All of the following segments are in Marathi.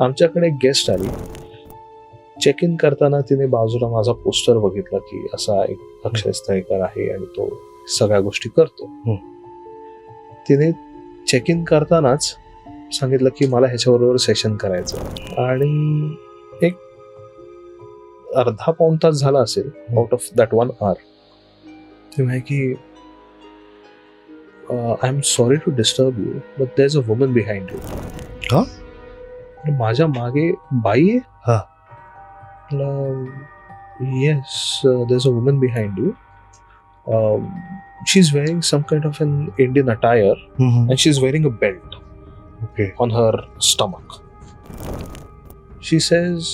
आमच्याकडे गेस्ट आली. चेक इन करताना तिने बाजूला माझा पोस्टर बघितला की असा एक अक्षय स्थळीकर आहे आणि तो सगळ्या गोष्टी करतो. तिने चेक इन करतानाच सांगितलं की मला ह्याच्याबरोबर सेशन करायचं आणि एक अर्धा पाऊण तास झाला असेल out of that one hour ती म्हणे की I am sorry to disturb you but there is a woman behind you माझ्या मागे बाई आहे? हा. Yes is a woman behind you she is wearing some kind of an Indian attire and she is wearing a belt okay on her stomach. She says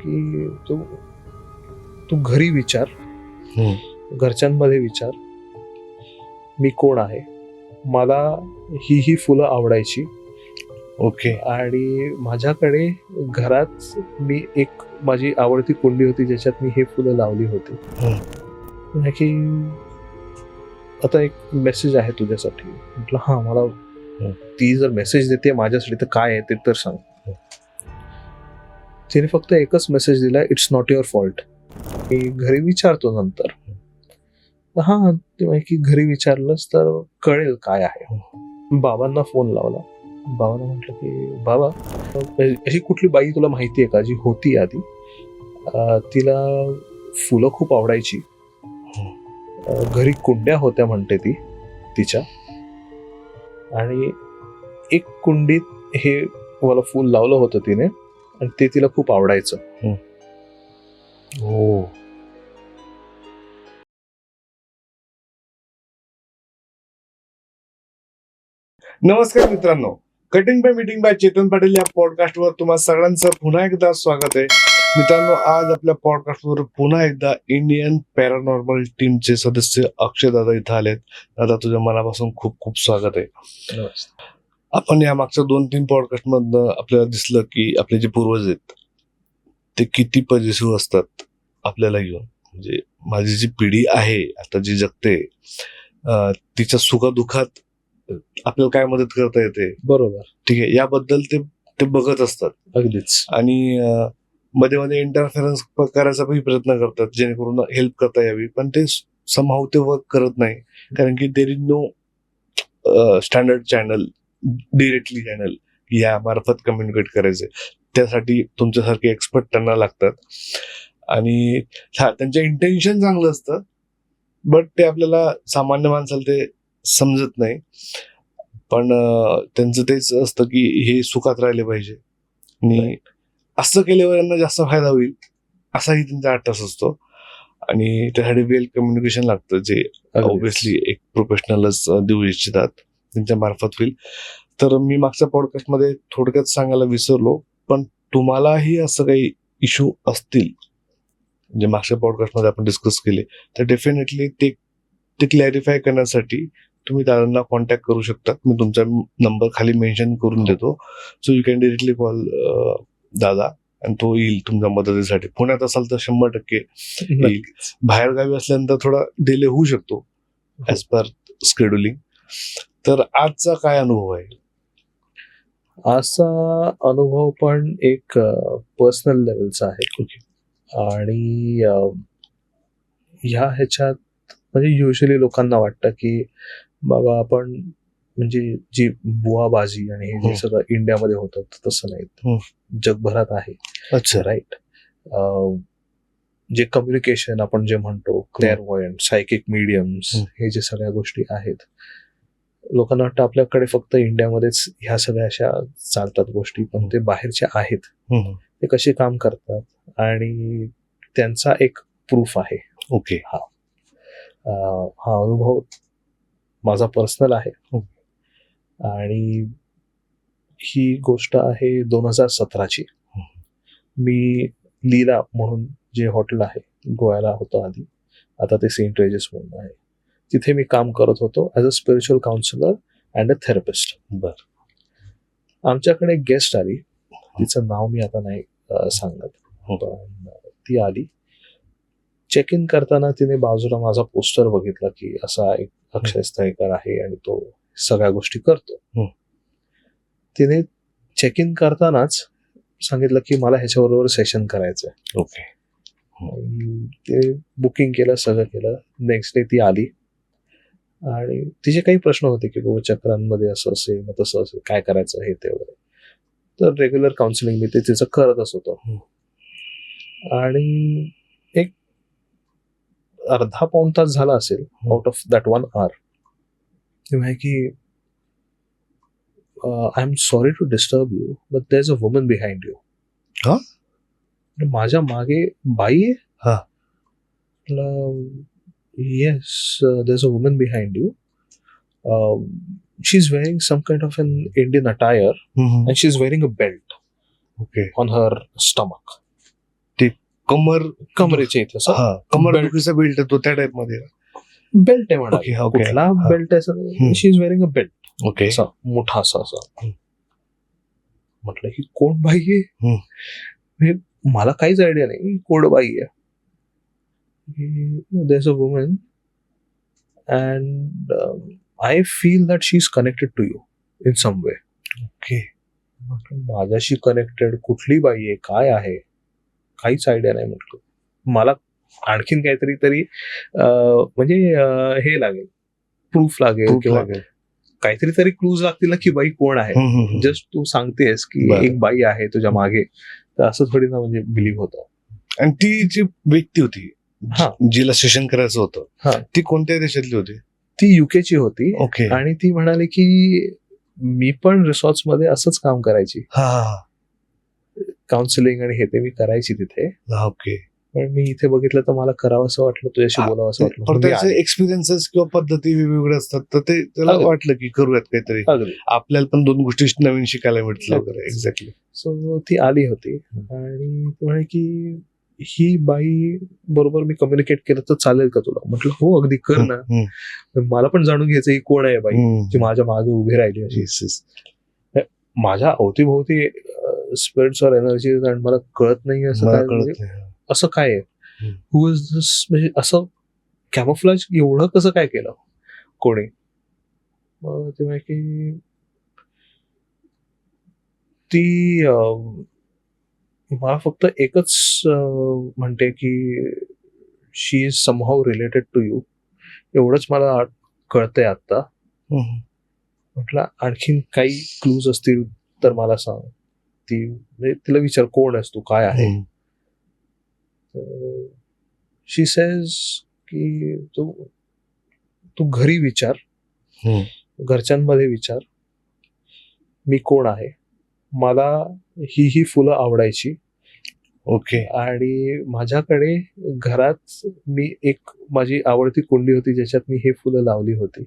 की तू तू घरी विचार. घरच्यांमध्ये विचार. मी कोण आहे? मला ही ही फुलं आवडायची. ओके. आणि माझ्याकडे घरात मी एक माझी आवडती कुंडी होती ज्याच्यात मी हे फुलं लावली होती. की आता एक मेसेज आहे तुझ्यासाठी. म्हटलं हा मला ती जर मेसेज देते माझ्यासाठी तर काय आहे ते तर सांग. तिने फक्त एकच मेसेज दिला इट्स नॉट युअर फॉल्ट मी घरी विचारतो नंतर. हा. ते म्हणे की घरी विचारलंस तर कळेल काय आहे. बाबांना फोन लावला. बाबांना म्हटलं की बाबा अशी कुठली बाई तुला माहिती आहे का जी होती आधी? तिला फुलं खूप आवडायची. घरी कुंड्या होत्या म्हणते ती तिच्या. आणि एक कुंडीत हे मला फूल लावलं होतं तिने आणि ते तिला खूप आवडायचं. हो. नमस्कार मित्रांनो. Cutting by meeting by Chetan Patil या पॉडकास्टवर तुम्हा सगळ्यांचं पुन्हा एकदा स्वागत आहे. मित्रांनो आज आपल्या पॉडकास्टवर पुन्हा एकदा इंडियन पॅरानॉर्मल टीमचे सदस्य अक्षय दादा इथं आलेत. दादा तुझ्या मनापासून खूप खूप स्वागत आहे. आपण या मागच्या दोन तीन पॉडकास्ट मधनं आपल्याला दिसलं की आपले जे पूर्वज आहेत ते किती पजेसिव्ह असतात आपल्याला घेऊन. म्हणजे माझी जी पिढी आहे आता जी जगते तिच्या सुखादुखात आपल्याला काय मदत करता येते? बरोबर. ठीक आहे याबद्दल ते ते बघत असतात. अगदीच. आणि मध्ये मध्ये इंटरफेरन्स करायचाही प्रयत्न करतात जेणेकरून हेल्प करता यावी. पण ते समहाव ते वर्क करत नाही. कारण की there is no standard channel directly channel या मार्फत कम्युनिकेट करायचे. त्यासाठी तुमच्यासारखे एक्सपर्ट त्यांना लागतात. आणि त्यांचं इंटेन्शन चांगलं असतं बट ते आपल्याला सामान्य माणसाला ते समजत नाही. पण त्यांचं तेच असतं की हे सुखात राहिले पाहिजे. आणि असं केल्यावर यांना जास्त फायदा होईल असाही त्यांचा अट्टास असतो. आणि त्यासाठी वेल कम्युनिकेशन लागतं जे. ऑब्विसली एक प्रोफेशनलच देऊ इच्छितात त्यांच्या मार्फत होईल. तर मी मागच्या पॉडकास्टमध्ये थोडक्यात सांगायला विसरलो पण तुम्हालाही असं काही इश्यू असतील जे मागच्या पॉडकास्टमध्ये आपण डिस्कस केले तर डेफिनेटली ते ते क्लॅरिफाय करण्यासाठी तुम्ही दादांना कॉन्टॅक्ट करू शकता. मी तुमचा नंबर खाली मेन्शन करून देतो. So you can directly call दादा आणि तो येईल तुमच्या मदतीसाठी. पुण्यात असाल तर शंभर टक्के येईल. बाहेर गावी असल्यानंतर थोडा डिले होऊ शकतो ऍज पर स्केड्युलिंग तर आजचा काय अनुभव आहे? असा अनुभव पण एक पर्सनल लेवलचा आहे. आणि ह्या ह्याच्यात म्हणजे युजली लोकांना वाटतं की बाबा आपण म्हणजे जी बुवाबाजी आणि हे जे हम्म. सगळं इंडियामध्ये होतं तसं. नाही. जगभरात आहे. अच्छा. राईट जे कम्युनिकेशन आपण जे म्हणतो क्लेअरवॉयंट सायकिक मीडियम्स. हे. जे सगळ्या गोष्टी आहेत लोकांना वाटतं आपल्याकडे फक्त इंडियामध्येच ह्या सगळ्या अशा चालतात गोष्टी पण ते बाहेरच्या आहेत. ते कसे काम करतात आणि त्यांचा एक प्रूफ आहे. ओके अं, हा अनुभव माझा पर्सनल आहे. आणि ही गोष्ट आहे दोन हजार सतराची. मी लीला म्हणून जे हॉटेल आहे गोव्याला होतं आधी. आता ते सेंट रेजेस म्हणून आहे. तिथे मी काम करत होतो as a spiritual counsellor and a therapist बर. आमच्याकडे गेस्ट आली. तिचं नाव मी आता नाही सांगत. हो. ती आली. चेक इन करताना तिने बाजूला माझा पोस्टर बघितला की असा एक अक्षय स्थळीकर आहे आणि तो सगळ्या गोष्टी करतो. तिने चेक इन करतानाच सांगितलं की मला ह्याच्याबरोबर सेशन करायचंय. ओके ते बुकिंग केलं सगळं केलं. नेक्स्ट डे ती आली. आणि तिचे काही प्रश्न होते की बाबा चक्रांमध्ये असं असेल मग तसं असेल काय करायचं हे ते वगैरे. तर रेग्युलर काउन्सिलिंग मी ते तिचं करतच होतो. आणि अर्धा पाऊण तास झाला असेल out of that one hour तेव्हा की I am sorry to disturb you but there is a woman behind you हा? माझ्या मागे बाई आहे? हा. Yes there is a woman behind you she is wearing some kind of an Indian attire and she is wearing a belt okay on her stomach कमर कमरेच्या इथे असं कमर. दुखीचा बेल्ट येतो त्या टाइपमध्ये. बेल्ट आहे म्हणा कुठला. बेल्ट आहे. She is wearing a belt okay मोठा असा असा. म्हटलं ही कोण बाई आहे? मला काहीच आयडिया नाही. कोण बाई आहे? There's a woman and I feel that she is connected to you in some way okay माझ्याशी कनेक्टेड कुठली बाई आहे? काय आहे? काहीच आयडिया नाही म्हटलं मला आणखीन काहीतरी तरी म्हणजे हे लागेल प्रूफ लागेल किंवा लागेल. काहीतरी तरी क्लूज लागतील ना की बाई कोण आहे. जस्ट तू सांगतेस की. एक बाई आहे तुझ्या मागे तर असं थोडी ना म्हणजे बिलीव्ह होतं आणि ती जी व्यक्ती होती हा. जिला सेशन करायचं. होतं ती कोणत्या देशातली होती ती युकेची होती ओके आणि ती म्हणाली की मी पण रिसॉर्ट्समध्ये असंच काम करायची काउन्सिलिंग आणि हे ते मी करायची तिथे. ओके पण मी इथे बघितलं तर मला करावं असं वाटलं तुझ्याशी बोलावं असं वाटलं. एक्सपिरियन्सेस किंवा पद्धती वेगवेगळे असतात तर ते त्याला. वाटलं की करूयात काहीतरी. आपल्याला पण दोन गोष्टी नवीन शिकायला मिळतील. वगैरे एक्झॅक्टली सो ती आली होती. आणि म्हणे की ही बाई बरोबर मी कम्युनिकेट केलं तर चालेल का तुला? म्हटलं हो अगदी कर ना. मला पण जाणून घ्यायचं ही कोण आहे बाई जी माझ्या मागे उभी राहिली अशी. माझ्या अवतीभोवती स्पिरिट्स और एनर्जीज आणि मला कळत नाही असं काय म्हणजे असं काय आहे. हु इज दिस म्हणजे असं कॅमोफ्लाज एवढं कसं काय केलं कोणी? मग ते म्हणे की ती मला फक्त एकच म्हणते की she is somehow related to you एवढंच मला कळतंय आता म्हटलं आणखीन काही क्लूज असतील तर मला सांग. ती म्हणजे तिला विचार कोण आहेस तू? काय आहे? शी सेज की तू तू घरी विचार. घरच्यांमध्ये विचार. मी कोण आहे? मला ही ही फुलं आवडायची. ओके. आणि माझ्याकडे घरात मी एक माझी आवडती कुंडी होती ज्याच्यात मी हे फुलं लावली होती.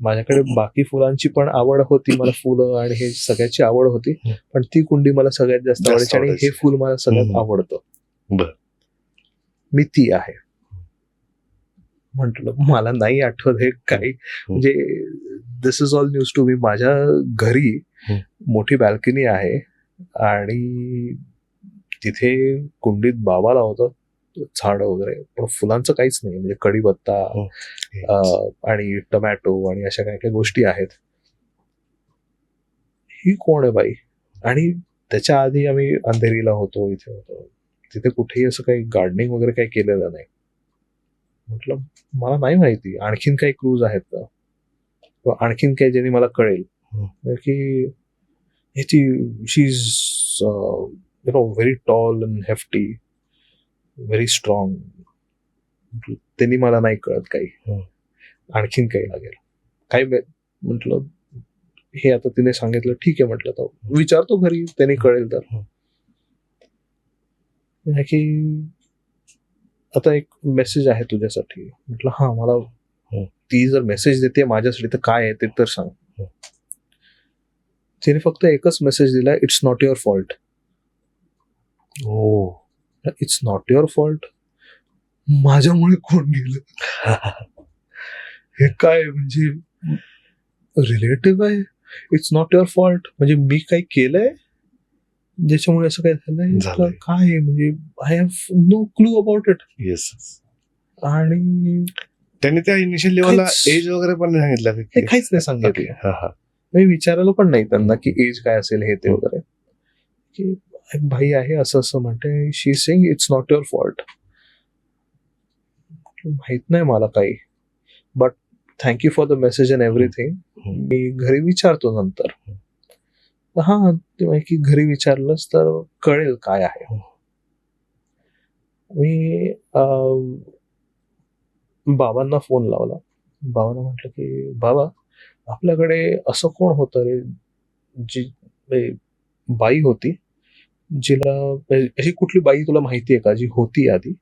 माझ्याकडे बाकी फुलांची पण आवड होती मला फुलं आणि हे सगळ्याची आवड होती. पण ती कुंडी मला सगळ्यात जास्त आवडायची आणि. हे फुल मला सगळ्यात. आवडतं बरं. मी ती आहे म्हटलं मला नाही आठवत हे काही म्हणजे this is all news to me माझ्या घरी. मोठी बॅल्कनी आहे आणि तिथे कुंडीत बाबा लावतात झाड वगैरे पण फुलांचं काहीच नाही. म्हणजे कढीपत्ता अं, आणि टोमॅटो आणि अशा काही काही गोष्टी आहेत. ही कोण आहे बाई? आणि त्याच्या आधी आम्ही अंधेरीला होतो इथे होतो. तिथे कुठेही असं काही गार्डनिंग वगैरे काही केलेलं नाही. म्हटलं मला नाही माहिती. आणखीन काही क्लूज आहेत का? किंवा आणखीन काही ज्यांनी मला कळेल. हम्म. की ह्याची she is you know very tall and hefty very strong त्यांनी मला नाही कळत काही. आणखीन काही लागेल. काही म्हटलं हे आता तिने सांगितलं ठीक आहे म्हटलं तर विचारतो घरी त्यांनी कळेल तर. की आता एक मेसेज आहे तुझ्यासाठी. म्हटलं हा मला. ती जर मेसेज देते माझ्यासाठी तर काय आहे ते तर सांग. तिने फक्त एकच मेसेज दिला इट्स नॉट युअर फॉल्ट हो. इट्स नॉट युअर फॉल्ट माझ्यामुळे कोण गेलं? हे काय म्हणजे रिलेटिव्ह आहे? इट्स नॉट युअर फॉल्ट म्हणजे मी काही केलंय? ज्याच्यामुळे असं काय झालंय? काय म्हणजे I have no clue about it yes आणि त्यांनी त्या इनिशियल लेवलला एज वगैरे पण सांगितलं काहीच नाही सांगितलं. हा हा. मी विचारलं पण नाही त्यांना की एज काय असेल हे ते वगैरे. की एक भाई आहे असं असं म्हणते she sing it's not your fault माहीत नाही मला काही. But thank you for the message and everything. मी घरी विचारतो नंतर. हा की घरी विचारलंस तर कळेल काय आहे. मी बाबांना फोन लावला. बाबांना म्हटलं की बाबा आपल्याकडे असं कोण होतं रे? जी बाई होती जिला अशी कुठली बाई तुला माहिती आहे का जी होती आधी?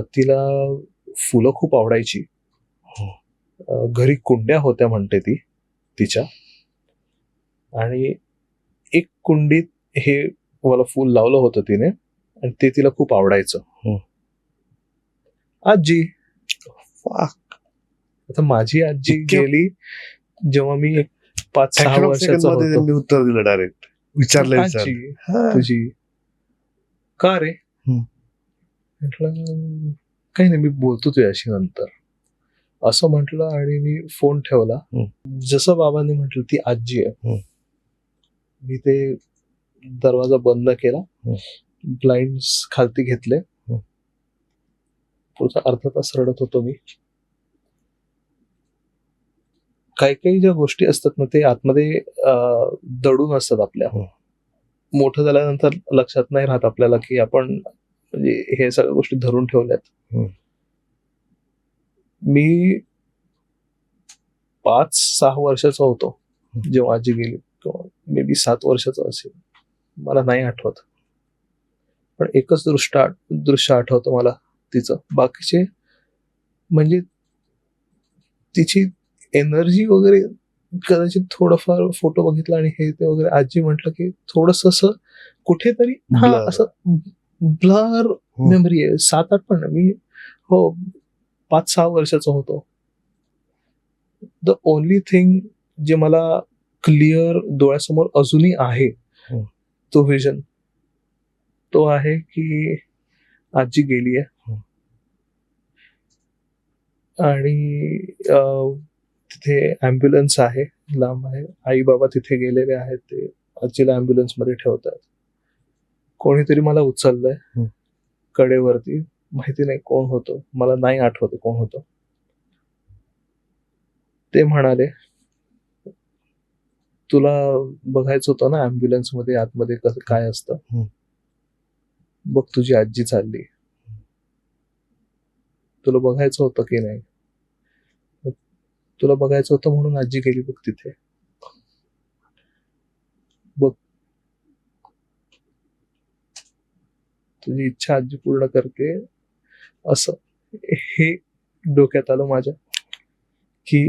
तिला फुलं खूप आवडायची. अं, घरी कुंड्या होत्या म्हणते ती तिच्या. आणि एक कुंडीत हे मला फूल लावलं होतं तिने आणि ते तिला खूप आवडायचं. हम्म. आजी. आता माझी आजी गेली जेव्हा मी पाच सहा वर्षाचा उत्तर दिलं डायरेक्ट विचारलं तुझी. का रे? हम्म. म्हटलं काही नाही मी बोलतो तुझ्याशी नंतर. असं म्हटलं आणि मी फोन ठेवला. जसं बाबांनी म्हटलं ती आजी आहे. हम्म. मी ते दरवाजा बंद केला. ब्लाइंड खालती घेतले. पुढचा अर्धा तास रडत होतो मी. काही काही ज्या गोष्टी असतात ना ते आतमध्ये दडून असतात आपल्या. हम्म. मोठं झाल्यानंतर लक्षात नाही राहत आपल्याला की आपण म्हणजे हे सगळ्या गोष्टी धरून ठेवल्यात. मी पाच सहा वर्षाचा होतो जेव्हा आजी गेली. किंवा मे बी सात वर्षाचा असेल. मला नाही आठवत. पण एकच दृष्ट दृश्य आठवतं मला तिचं. बाकीचे म्हणजे तिची एनर्जी वगैरे कदाचित थोडंफार फोटो बघितला आणि हे ते वगैरे आजी म्हटलं की थोडस असं कुठेतरी हा. असं ब्लर मेमरी आहे सात आठ पण. मी हो पाच सहा वर्षाचा होतो द ओनली थिंग जे मला क्लिअर डोळ्यासमोर अजूनही आहे हम्म. तो विजन तो आहे की आजी गेली आहे हम्म. आणि अं, तिथे अँब्युलन्स आहे लांब आहे. आई बाबा तिथे गेलेले आहेत ते आजीला अँब्युलन्समध्ये ठेवतात. कोणीतरी मला उचललंय. कडेवरती. माहिती नाही कोण होतं. मला नाही आठवत कोण होतं. ते म्हणाले तुला बघायचं होतं ना अँब्युलन्समध्ये आतमध्ये कसं काय असतं. बघ तुझी आजी चालली. तुला बघायचं होतं की नाही? तुला बघायचं होतं म्हणून आजी गेली बघ तिथे. बघ. तुझी इच्छा आजी पूर्ण करते. असं हे डोक्यात आलं माझ्या. की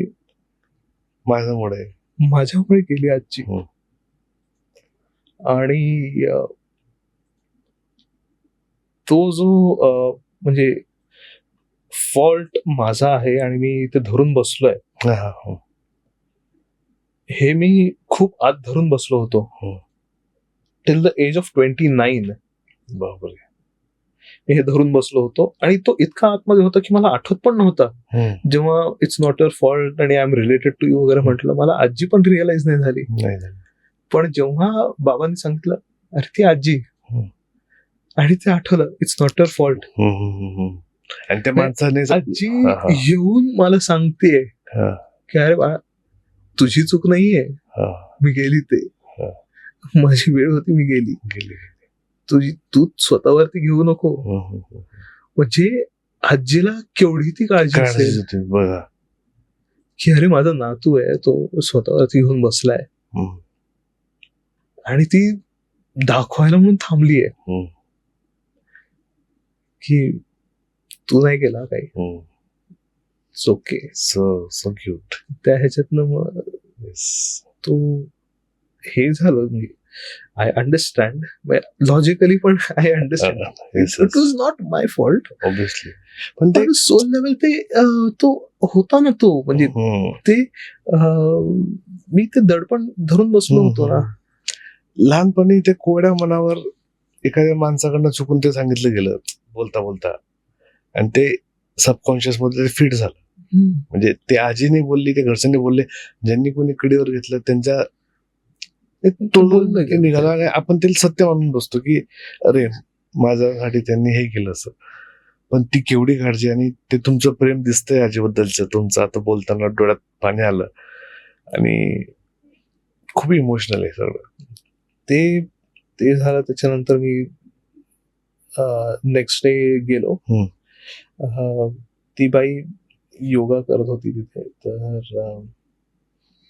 माझ्यामुळे. माझ्यामुळे गेली आजी. हो. आणि अ, तो जो अ, म्हणजे फॉल्ट माझा आहे आणि मी इथे धरून बसलोय हा, हा, मी खूप आत धरून बसलो होतो. Till the age of twenty nine बापरे मी हे धरून बसलो होतो आणि तो इतका आतमध्ये होता की मला आठवत पण नव्हता. जेव्हा इट्स नॉट युअर फॉल्ट आणि I am related to you वगैरे म्हटलं मला आजी पण रिअलाइज नाही झाली. पण जेव्हा बाबांनी सांगितलं अरे ती आजी. आणि ते आठवलं इट्स नॉट युअर फॉल्ट. आणि त्या माणसाने आजी. येऊन मला सांगते की अरे बाळा तुझी चूक नाहीये. हा, मी गेली ते. माझी वेळ होती मी गेली. गेली तुझी तू स्वतःवरती घेऊ नको. म्हणजे आजीला केवढी ती काळजी होती, बघा. की अरे माझा नातू आहे तो स्वतःवरती घेऊन बसलाय. आणि ती दाखवायला म्हणून थांबलीये. हम्म, की तू नाही केला काही. हम्म. Okay So, so cute. त्या ह्याच्यातनं मग. तो हे झालं म्हणजे आय अंडरस्टँड लॉजिकली पण I understand it was not my fault obviously. पण ते सोल लेवल ते तो होता ना तो म्हणजे हम्म, ते अं, मी ते दडपण धरून बसलो होतो ना लहानपणी ते कोड्या मनावर एखाद्या माणसाकडनं चुकून ते सांगितलं गेलं बोलता बोलता आणि ते सबकॉन्शियसमध्ये फिट झालं. म्हणजे ते आजीने बोलली ते घरच्यांनी बोलले ज्यांनी कोणी कडीवर घेतलं त्यांच्या तो तो बोललं की निघाला. आपण ते सत्य मानून बसतो की अरे माझ्यासाठी त्यांनी हे केलं असं. पण ती केवढी काळजी आणि ते तुमचं प्रेम दिसतंय आजीबद्दलचं. तुमचं आता बोलताना डोळ्यात पाणी आलं. आणि खूप इमोशनल आहे सगळं. ते ते झालं त्याच्यानंतर मी नेक्स्ट डे गेलो. ती बाई योगा करत होती तिथे तर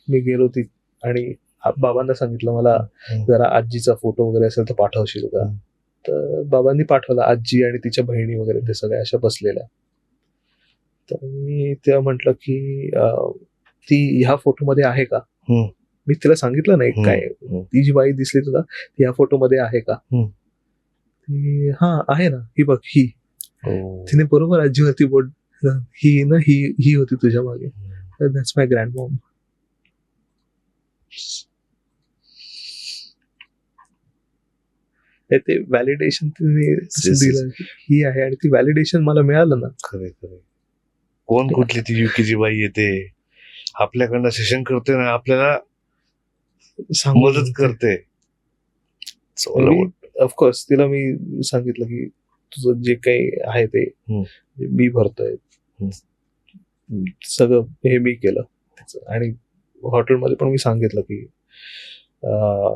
मी गेलो ती आणि बाबांना सांगितलं मला. जरा आजीचा फोटो वगैरे असेल तर पाठवशील का. तर बाबांनी पाठवला आजी आणि तिच्या बहिणी वगैरे ते सगळ्या अशा बसलेल्या तर मी तेव्हा म्हटलं की ती ह्या फोटोमध्ये आहे का. मी तिला सांगितलं नाही. काय. ती जी बाई दिसली तुला ती या फोटोमध्ये आहे का. ती हा आहे ना ही बघ ही हो. तिने बरोबर आजीवरती बोट ही ना ही ही होती तुझ्या मागे. दॅट्स माय ग्रँड मॉम ते व्हॅलिडेशन तिने. दिलं. ही आहे आणि ती व्हॅलिडेशन मला मिळालं ना. खरे खरे कोण कुठली ती युकीची बाई येते आपल्याकडनं सेशन करते ना आपल्याला मदत करते. ऑफकोर्स तिला मी सांगितलं की तुझं जे काही आहे ते मी भरतोय. सगळं हे मी केलं. आणि हॉटेलमध्ये पण मी सांगितलं की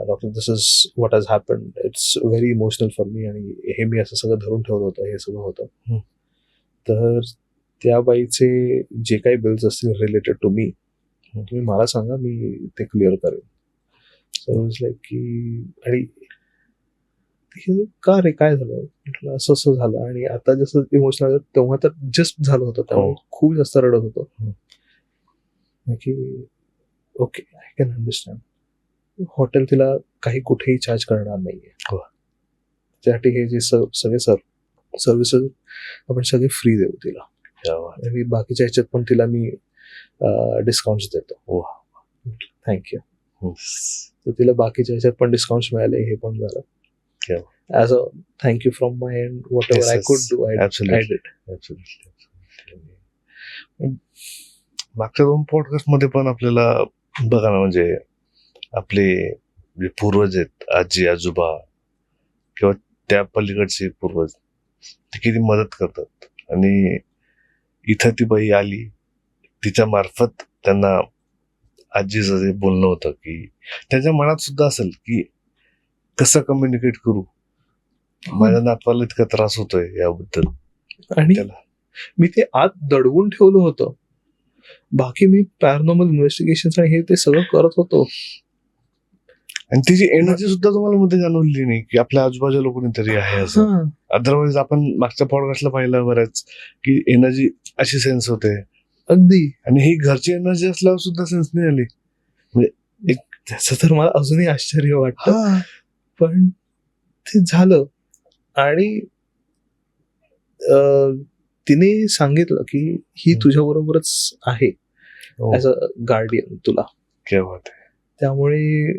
doctor this is what has happen it's very emotional for me आणि हे मी असं सगळं धरून ठेवलं होतं हे सगळं होतं. तर त्या बाईचे जे काही बिल्स असतील रिलेटेड टू मी तुम्ही मला सांगा मी ते क्लिअर करेन. सो लाईक की आणि का रे काय झालं? म्हटलं असं असं झालं आणि आता जसं इमोशनल तेव्हा तर जस्ट झालं होतं त्यामुळे हो. खूप जास्त रडत होतो हम्म. की okay I can understand hotel तिला काही कुठेही चार्ज करणार नाहीये हो. त्यासाठी हे जे सगळे सर सर्व्हिसेस आपण सगळे फ्री देऊ तिला. आणि बाकीच्या ह्याच्यात पण तिला मी डिस्काउंट देतो. थँक्यू. तर तिला बाकीच्या ह्याच्यात पण डिस्काउंट मिळाले हे पण झालं as a thank you from my end whatever Yes, yes. Could do I Absolutely. Absolutely, absolutely. मागच्या दोन पॉडकास्टमध्ये पण आपल्याला बघा ना म्हणजे आपले जे पूर्वज आहेत आजी आजोबा किंवा त्या पलीकडचे पूर्वज ते किती मदत करतात आणि इथं ती बाई आली तिच्या मार्फत त्यांना आजीचं जे बोलणं होतं की त्यांच्या मनात सुद्धा असेल की कसं कम्युनिकेट करू माझ्या नातवाला इतका त्रास होतोय याबद्दल. आणि त्याला. मी ते आत दडवून ठेवलं होतं. बाकी मी पॅरानॉर्मल इन्व्हेस्टिगेशन आणि हे ते सगळं करत होतो. आणि तिची एनर्जी सुद्धा तुम्हाला मध्ये जाणवली नाही की आपल्या आजूबाजूला कोणीतरी आहे असं. अदरवाईज आपण मागच्या पॉडकास्टला पाहिलं बऱ्याच की एनर्जी अशी सेन्स होते. अगदी. आणि ही घरची एनर्जी असल्यावर सुद्धा सेन्स नाही आली. त्याचं तर मला अजूनही आश्चर्य वाटतं. पण ते झालं. आणि तिने सांगितलं की ही. तुझ्या बरोबरच आहे हो, ऍज अ गार्डियन तुला. त्यामुळे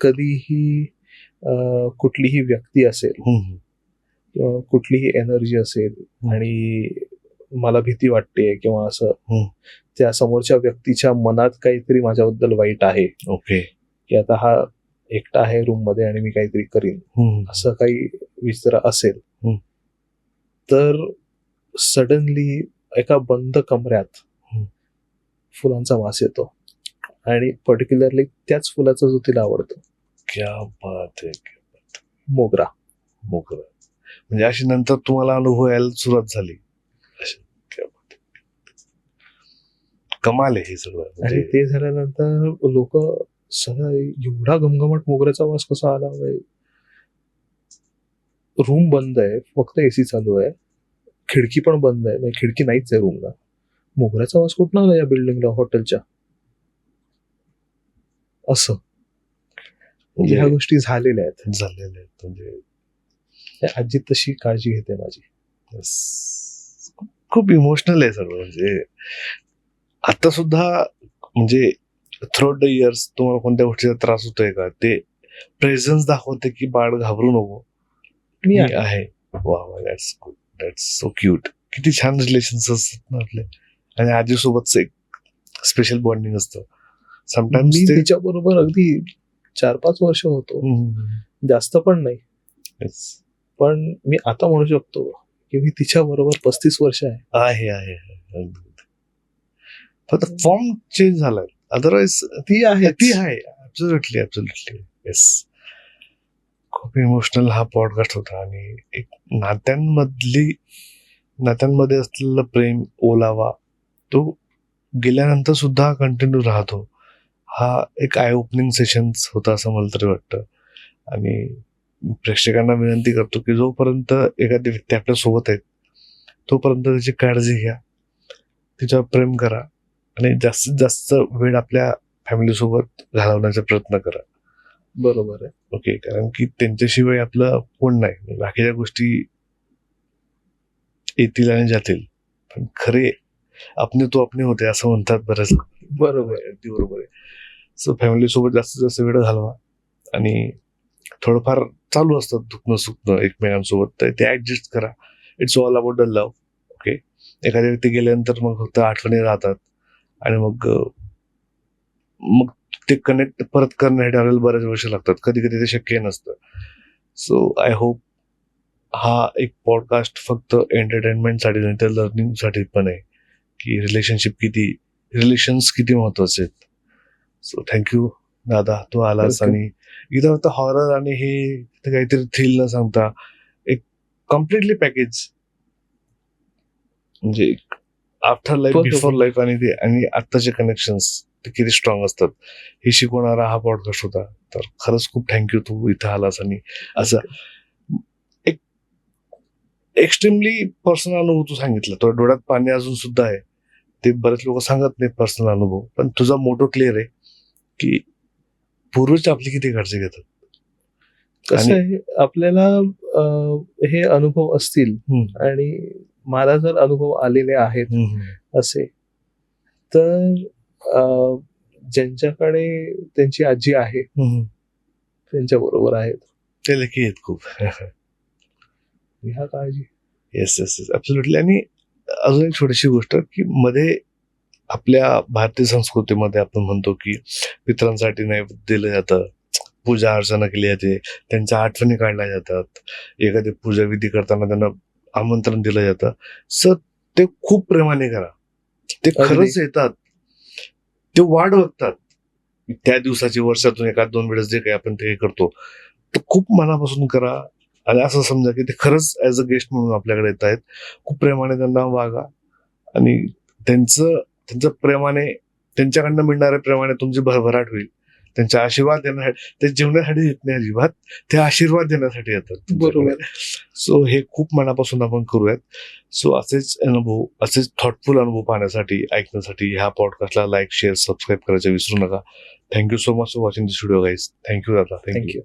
कधीही कुठलीही व्यक्ती असेल किंवा कुठलीही एनर्जी असेल आणि मला भीती वाटते किंवा असं. त्या समोरच्या व्यक्तीच्या मनात काहीतरी माझ्याबद्दल वाईट आहे. ओके. की आता हा एकटा आहे रूममध्ये आणि मी काहीतरी करीन. असं काही विचार असेल हम्म. तर सडनली एका बंद कमऱ्यात हम्म. फुलांचा वास येतो आणि पर्टिक्युलरली त्याच फुलाचा जो तिला आवडतो क्या बात आहे क्या बात मोगरा. मोकळं म्हणजे अशी नंतर तुम्हाला अनुभव यायला सुरुवात झाली अशी क्या बात आहे. कमाल आहे हे सगळं आणि म्हणजे ते झाल्यानंतर लोक सगळं एवढा घमघमाट मोगऱ्याचा वास कसा आला रूम बंद आहे फक्त एसी चालू आहे. खिडकी पण बंद आहे म्हणजे खिडकी नाहीच आहे रूमला मोगऱ्याचा वास कुठं आला या बिल्डिंगला हॉटेलच्या असं. म्हणजे ह्या गोष्टी झालेल्या आहेत. झालेले आहेत म्हणजे आजी तशी काळजी घेते माझी. खूप इमोशनल आहे सगळं म्हणजे आता सुद्धा म्हणजे थ्रोट द इयर्स तुम्हाला कोणत्या गोष्टीचा त्रास होतोय का? ते प्रेझन्स दाखवते की बाळ घाबरू नको. मी आहे. वा वा that's good that's so cute किती छान रिलेशन असतात ना आपले. आणि आजीसोबतच एक स्पेशल बॉन्डिंग असतं. समटाइम्स मी ते तिच्या बरोबर अगदी चार पाच वर्ष होतो. जास्त पण नाही. पण मी आता म्हणू शकतो की मी तिच्या बरोबर पस्तीस वर्ष आहे. आहे आहे. फक्त फॉर्म चेंज झालाय. अदरवाइज ती आहे. ती आहे. ऍब्सोल्युटली ऍब्सोल्युटली येस खूप इमोशनल हा पॉडकास्ट होता आणि एक नात्यांमधली नात्यांमध्ये असलेलं प्रेम ओलावा तो गेल्यानंतर सुद्धा कंटिन्यू राहतो. हा एक आय ओपनिंग सेशन्स होता असं मला तरी वाटतं. आणि प्रेक्षकांना विनंती करतो की जोपर्यंत एखादी व्यक्ती आपल्यासोबत आहेत तोपर्यंत त्याची काळजी घ्या. तिच्यावर प्रेम करा आणि जास्तीत जास्त वेळ आपल्या फॅमिलीसोबत घालवण्याचा प्रयत्न करा. बरोबर आहे. ओके कारण की त्यांच्याशिवाय आपलं कोण नाही. बाकीच्या गोष्टी येतील आणि जातील. पण खरे आपले तो आपले होते असं म्हणतात बऱ्याच बरोबर. आहे. अगदी बरोबर आहे. सो फॅमिली सोबत जास्तीत जास्त वेळ घालवा. आणि थोडंफार चालू असतात दुखणं सुखणं एकमेकांसोबत. तर ते ऍडजस्ट करा. It's all about the love okay एखाद्या व्यक्ती गेल्यानंतर मग फक्त आठवणी राहतात. आणि मग मग ते कनेक्ट परत करण्यासाठी आपल्याला बरेच वर्ष लागतात. कधी कधी ते शक्य नसतं. सो आय होप हा एक पॉडकास्ट फक्त एंटरटेनमेंटसाठी नाही तर लर्निंगसाठी पण आहे. की रिलेशनशिप किती रिलेशन्स किती महत्त्वाचे आहेत. सो थँक्यू दादा. तू आलास. आणि इथं फक्त हॉरर आणि हे काहीतरी थ्रिल न सांगता एक कम्प्लिटली पॅकेज म्हणजे आफ्टर लाईफ. बिफोर लाईफ आणि ते आणि आत्ताचे कनेक्शन्स ते किती स्ट्रॉंग असतात. हे शिकवणारा हा पॉडकास्ट होता. तर खरंच खूप थँक्यू तू इथं आलास आणि असं एक एक्स्ट्रीमली पर्सनल अनुभव तू सांगितला. तो डोळ्यात पाणी अजून सुद्धा आहे. ते बरेच लोक सांगत नाहीत पर्सनल अनुभव. पण तुझा मोठो क्लिअर आहे की पूर्वज आपली किती काळजी घेतात. कसं आहे आपल्याला हे अनुभव असतील. आणि मला जर अनुभव आलेले आहेत असे तर ज्यांच्याकडे त्यांची आजी आहे त्यांच्या बरोबर आहेत. ते लकी आहेत खूप. ह्या काळजी. येस येस येस ऍब्सोल्युटली आणि अजून एक छोटीशी गोष्ट की मध्ये आपल्या भारतीय संस्कृतीमध्ये आपण म्हणतो की पितरांसाठी नैवेद्य दिलं जातं पूजा अर्चना केली जाते त्यांच्या आठवणी काढल्या जातात एखादी पूजा विधी करताना त्यांना आमंत्रण दिलं जातं. सर ते खूप प्रेमाने करा. ते. खरंच येतात. ते वाढ बघतात त्या दिवसाची वर्षातून एखाद दोन वेळेस जे काही आपण ते हे करतो तर खूप मनापासून करा. आणि असं समजा की ते खरंच ऍज अ गेस्ट म्हणून आपल्याकडे येत आहेत. खूप प्रेमाने त्यांना वागा. आणि त्यांचं त्यांचं प्रेमाने त्यांच्याकडनं मिळणाऱ्या प्रेमाने तुमची भरभराट होईल. त्यांचे आशीर्वाद देण्यासाठी ते जेवण्यासाठी येत नाही अजिबात ते आशीर्वाद देण्यासाठी येतात बरोबर. सो हे खूप मनापासून आपण करूयात. सो असेच अनुभव असेच थॉटफुल अनुभव पाहण्यासाठी ऐकण्यासाठी ह्या पॉडकास्टला लाईक शेअर सबस्क्राईब करायचं विसरू नका. Thank you so much for watching this video guys thank you दादा थँक्यू